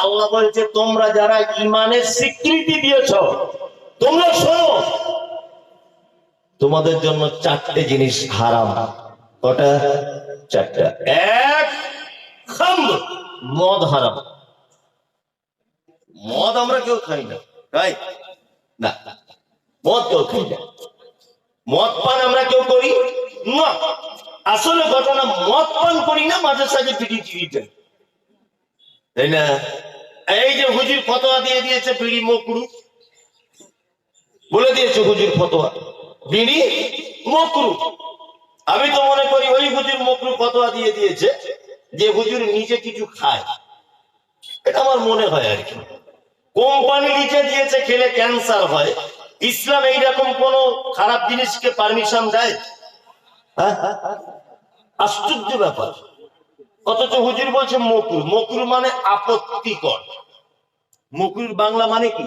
আল্লাহ বলছে, তোমরা যারা ইমানের স্বীকৃতি দিয়েছ, তোমরা শোনো। তোমাদের জন্য চারটে জিনিস হারাম। কটা? চারটা। এক মদ হারাম। মদ আমরা কেউ খাই না খাই না, মদ কেউ খাই না। মদ পান আমরা কেউ করি না। আসলে ঘটনা, মদ পান করি না, মাঝে সাঝে পিড়ি চিড়িটা তাই না? এই যে হুজুর ফতোয়া দিয়ে দিয়েছে বিড়ি মকরু। বলে দিয়েছে হুজুর ফতোয়া। বিড়ি মকরু। আমি তো মনে করি ওই হুজুর মকরু ফতোয়া দিয়ে দিয়েছে যে হুজুর নিজে কিছু খায়। এটা আমার মনে হয় আর কি। কোম্পানি নিচে দিয়েছে, খেলে ক্যান্সার হয়। ইসলাম এইরকম কোন খারাপ জিনিসকে পারমিশন দেয়? হ্যাঁ? আশ্চর্য ব্যাপার। অথচ হুজুর বলছে মকুর। মকুর মানে আপত্তিকর। মকুর বাংলা মানে কি?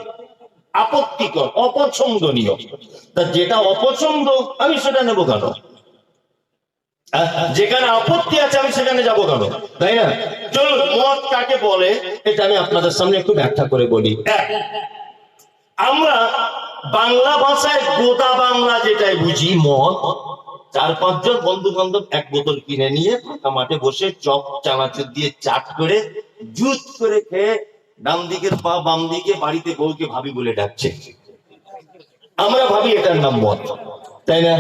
আপত্তিকর, অপছন্দনীয়। তা যেটা অপছন্দ, আমি সেটা নেব কেন? যেখানে আপত্তি আছে, আমি সেখানে যাব কেন? তাই না? চলুন, মত কাকে বলে? এটা আমি আপনাদের সামনে একটু ব্যাখ্যা করে বলি। আমরা বাংলা ভাষায় গোদা বাংলা যেটাই বুঝি মদ চার পাঁচজন বন্ধু বান্ধব এক বোতল কিনে নিয়ে ফাঁকা মাঠে বসে চপ, চানাচুর দিয়ে চাট করে, জুত করে খেয়ে ডান দিকের পা বাম দিকে বাড়িতে বউকে ভাবি বলে ডাকছে। আমরা ভাবি এটার নাম মদ, তাই না?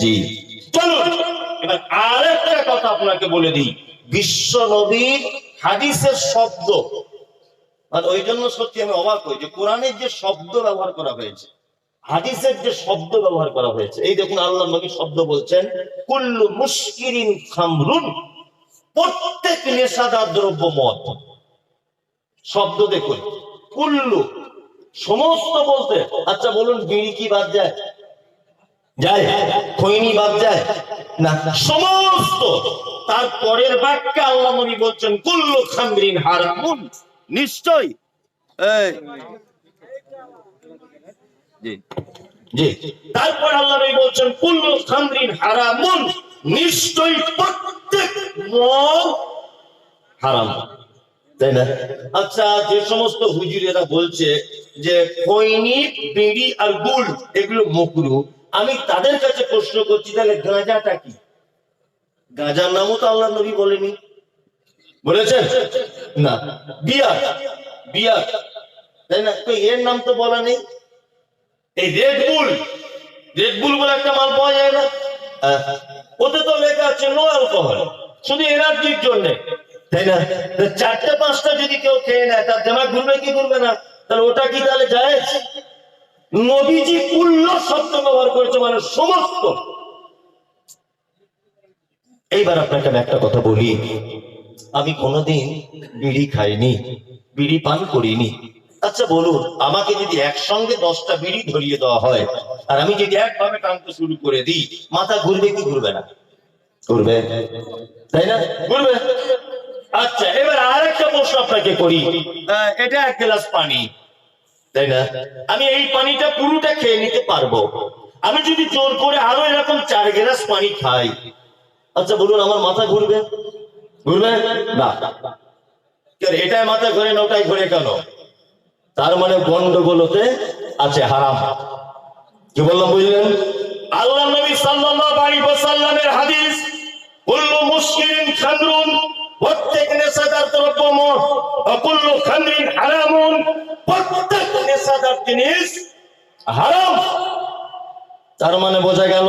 জি। চলুন, এবার আরেকটা কথা আপনাকে বলে দিই। বিশ্ব নবীর হাদিসের শব্দ। আর ওই জন্য সত্যি আমি অবাক হই যে কোরআনের যে শব্দ ব্যবহার করা হয়েছে হাদিসের যে শব্দ ব্যবহার করা হয়েছে, এই দেখুন আল্লাহ নবী শব্দ বলছেন, কুল্লু মুশকিরিন খামরুন প্রত্যেক নেশাদার দ্রব্য মদ। শব্দ দেখুন, কুল্লু, সমস্ত বলতে আচ্ছা বলুন, বিড়ি কি বাদ যায়? যায়, খৈনি বাদ যায়? না, সমস্ত। তার পরের বাক্যে আল্লাহ নবী বলছেন, কুল্লু খামরিন হারামুন নিশ্চয় তারপর আল্লাহ বলছেন, কুল্লু প্রত্যেক হারাম। তাই না? আচ্ছা যে সমস্ত হুজুরেরা বলছে যে বিড়ি আর এগুলো মকরু, আমি তাদের কাছে প্রশ্ন করছি, তাহলে গাঁজাটা কি? গাঁজার নামও তো আল্লাহ নবী বলেনি। বলেছেন? না। বিয়ার। বিয়ার। তাই না? তো এর নাম তো বলা নেই। এই রেড বুল রেড বুল বলে একটা মাল পাওয়া যায় না। ওতে তো লেখা আছে নো অ্যালকোহল শুধু এনার্জির জন্য। তাই না? চারটে পাঁচটা যদি কেউ খেয়ে নেয় তার দেমাগ ঘুরবে কি ঘুরবে না? তাহলে ওটা কি তাহলে যায় নবীজি কুল্ল শব্দ ব্যবহার করেছে মানে সমস্ত। এইবার আপনাকে আমি একটা কথা বলি। আমি কোনোদিন বিড়ি খাইনি বিড়ি পান করিনি। আচ্ছা বলুন, আমাকে যদি একসঙ্গে দশটা বিড়ি ধরিয়ে দেওয়া হয়, আর আমি যদি একভাবে টানতে শুরু করে দিই, মাথা ঘুরবে কি ঘুরবে না? ঘুরবে। তাই না? ঘুরবে। আচ্ছা এবার আরেকটা প্রশ্ন আপনাকে করি। এটা এক গ্লাস পানি। তাই না? আমি এই পানিটা পুরোটা খেয়ে নিতে পারব। আমি যদি জোর করে আরও এরকম চার গ্লাস পানি খাই। আচ্ছা বলুন, আমার মাথা ঘুরবে? ঘুরবে? না। এটাই মাথা ঘুরে না ওটাই ঘুরে কেন? তার মানে গন্ডগোলতে আছে হারাম। কি বললাম, বুঝলেন? আল্লাহ নবী ওয়াসাল্লামের হাদিস প্রত্যেক নেশাদার প্রত্যেক নেশাদার জিনিস হারাম। তার মানে বোঝা গেল,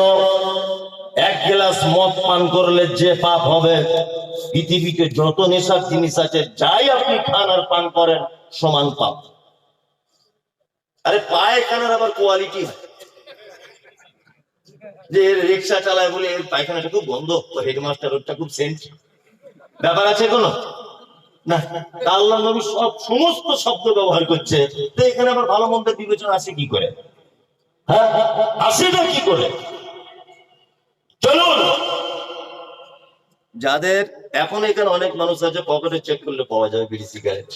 এক গ্লাস মদ পান করলে যে পাপ হবে, পৃথিবীতে যত নেশার জিনিস আছে, যাই আপনি খান আর পান করেন, সমান পাপ। আরে পায়খানার আবার কোয়ালিটি যে রিক্সা চালায় বলে এর পায়খানাটা খুব গন্ধ হেডমাস্টার খুব সেন্ট ব্যাপার আছে কোনো? না সব, সমস্ত শব্দ ব্যবহার করছে। তো এখানে আবার ভালো মন্দের বিবেচনা আসে কি করে? হ্যাঁ আসেটা কি করে? চলুন! যাদের এখন এখানে অনেক মানুষ আছে পকেটে চেক করলে পাওয়া যাবে বিড়ি সিগারেট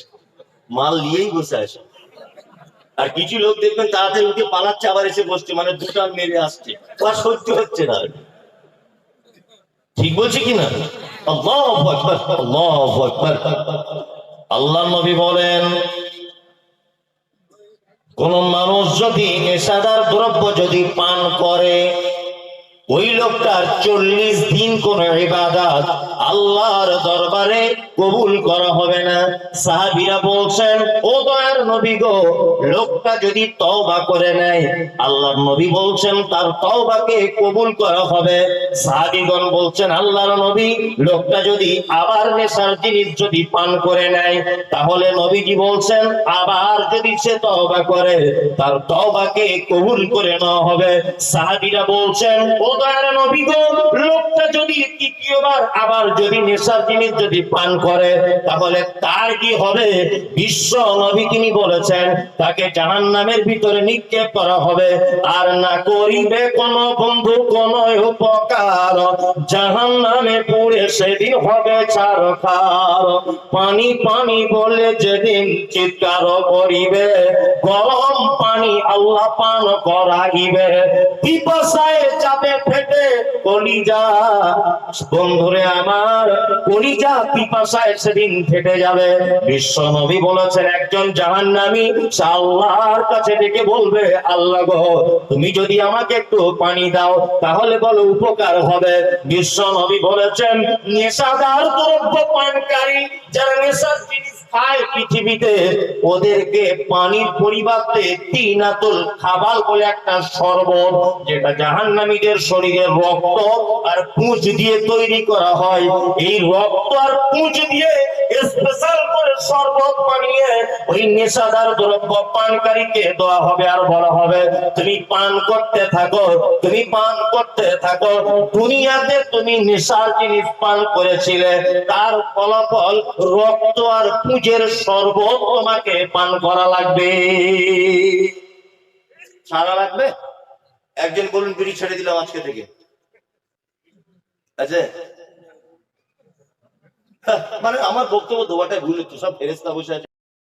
মাল নিয়েই বসে আছে। আর কিছু লোক দেখবেন তাড়াতাড়ি উঠে পালাচ্ছে, আবার এসে বসছে মানে দুটা মেরে আসছে। আর সহ্য হচ্ছে না। ঠিক বলছি কি না আল্লাহু আকবার আল্লাহু আকবার। আল্লাহ নবী বলেন, কোন মানুষ যদি নেশাদার দ্রব্য যদি পান করে, ওই লোকটার চল্লিশ দিন কোন ইবাদত আল্লাহর দরবারে কবুল করা হবে না। সাহাবিরা বলছেন, ও দয়ার নবী গো, লোকটা যদি তওবা করে নেয়, আল্লাহর নবী বলছেন তার তওবাকে কবুল করা হবে। সাহাবিগণ বলছেন, আল্লাহর নবী, লোকটা যদি আবার নেশার জিনিস যদি পান করে নেয়, তাহলে নবীজি বলছেন, আবার যদি সে তওবা করে, তার তওবাকে কবুল করে নেওয়া হবে। সাহাবীরা বলছেন, ও দয়ার নবী গো, লোকটা যদি তৃতীয়বার আবার যদি নেশার জিনিস যদি পান করে, তাহলে তার কি হবে? বিশ্ব নবী তিনি বলেছেন, তাকে জাহান্নামের ভিতরে নিক্ষেপ করা হবে। আর না করিবে কোন বন্ধু কোন উপকার। জাহান্নামে পুড়ে সেদিন হবে পানি পানি বলে যেদিন চিৎকার করিবে, গরম পানি আল্লাহ পান করাইবে। পিপাসায় যাবে ফেটে বন্ধুরে আমার পিপাসায় সেদিন ফেটে যাবে। বলেছেন, একজন আল্লাহর কাছে বলবে, আল্লাহ গো, তুমি যদি আমাকে একটু পানি দাও, তাহলে বলো উপকার হবে। বিশ্ব নবী বলেছেন, নেশাদার দ্রব্য পানকারী যারা নেশার জিনিস খায় পৃথিবীতে ওদেরকে পানির পরিবর্তে তিন আতল খাবার বলে একটা শরবত, যেটা জাহান্নামীদের শরীরের রক্ত আর পুঁজ দিয়ে তৈরি করা হয়। এই রক্ত আর পুঁজ দিয়ে স্পেশাল করে শরবত বানিয়ে ওই নেশাদার দ্রব্য পানকারীকে দেওয়া হবে আর বলা হবে, তুমি পান করতে থাকো, তুমি পান করতে থাকো। দুনিয়াতে তুমি নেশার জিনিস পান করেছিলে, তার ফলাফল রক্ত আর পুঁজের শরবত তোমাকে পান করা লাগবে। ছাড়া লাগবে? একজন বলুন, বিড়ি ছেড়ে দিলাম আজকে থেকে। আচ্ছা মানে আমার বক্তব্য দোয়াটাই ভুল হচ্ছে সব ফেরেস্তা বসে আছে।